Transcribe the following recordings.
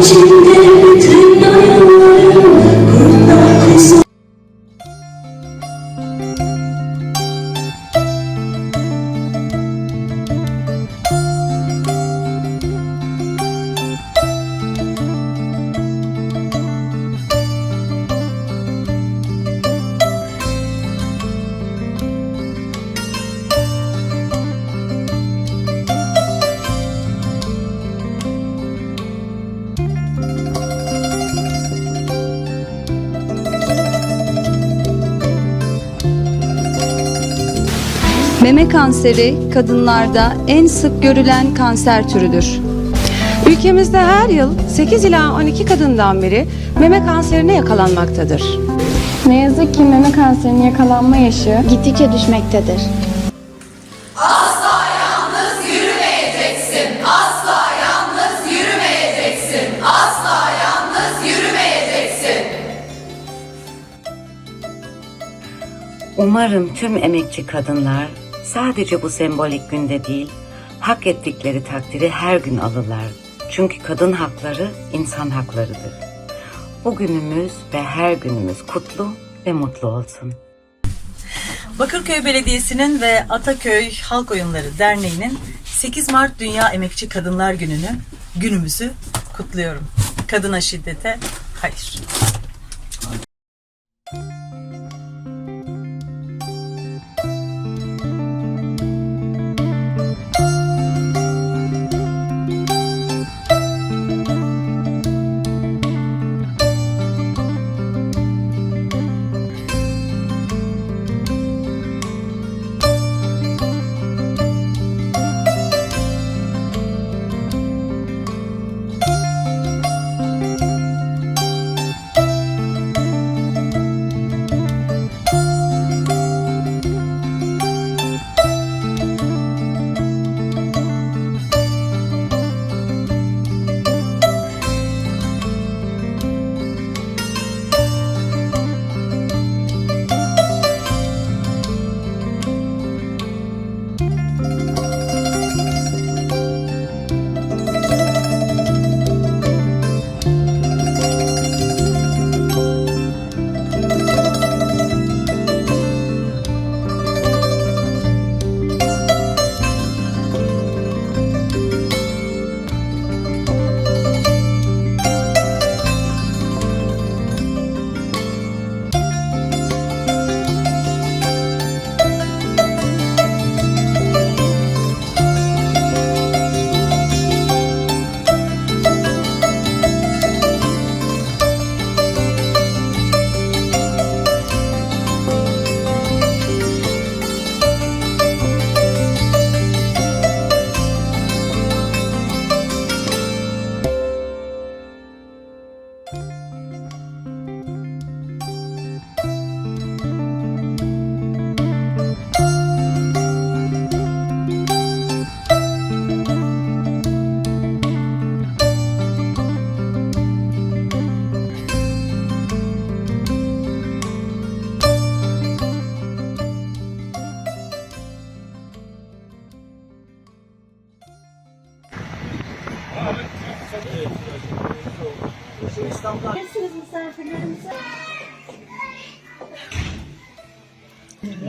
continue Meme kanseri kadınlarda en sık görülen kanser türüdür. Ülkemizde her yıl 8 ila 12 kadından biri meme kanserine yakalanmaktadır. Ne yazık ki meme kanserinin yakalanma yaşı gittikçe düşmektedir. Umarım tüm emekçi kadınlar sadece bu sembolik günde değil, hak ettikleri takdiri her gün alırlar. Çünkü kadın hakları insan haklarıdır. Bugünümüz ve her günümüz kutlu ve mutlu olsun. Bakırköy Belediyesi'nin ve Ataköy Halk Oyunları Derneği'nin 8 Mart Dünya Emekçi Kadınlar Günü'nü, günümüzü kutluyorum. Kadına şiddete hayır.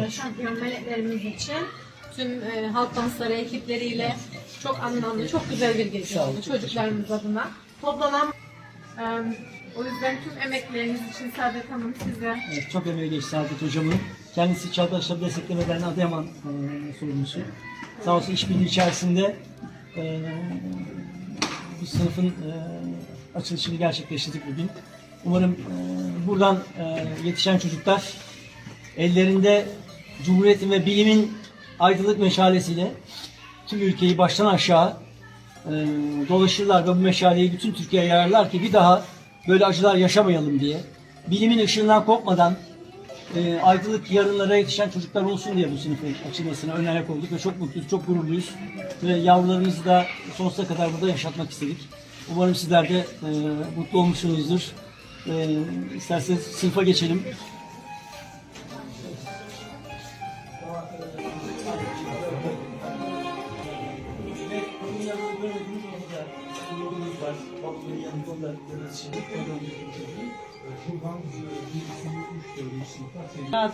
Şampiyon meleklerimiz için tüm e, halk dansları ekipleriyle çok anlamlı, çok güzel bir gece oldu çocuklarımız adına. Toplanan e, o yüzden tüm emekleriniz için Saadet Hanım size Evet, çok emeği geçti Saadet Hocam'ın. Kendisi Çağdaşlar Destekleme Derneği Adıyaman e, sorumlusu. Sağ olsun işbirliği içerisinde e, bu sınıfın e, açılışını gerçekleştirdik bugün. Umarım e, buradan e, yetişen çocuklar ellerinde Cumhuriyet'in ve bilimin aydınlık meşalesiyle tüm ülkeyi baştan aşağı e, dolaşırlar ve bu meşaleyi bütün Türkiye'ye yayarlar ki bir daha böyle acılar yaşamayalım diye. Bilimin ışığından kopmadan e, aydınlık yarınlara yetişen çocuklar olsun diye bu sınıfın açılmasına ön ayak olduk ve çok mutluyuz, çok gururluyuz. Ve yavrularımızı da sonsuza kadar burada yaşatmak istedik. Umarım sizler de e, mutlu olmuşsunuzdur. E, isterseniz sınıfa geçelim.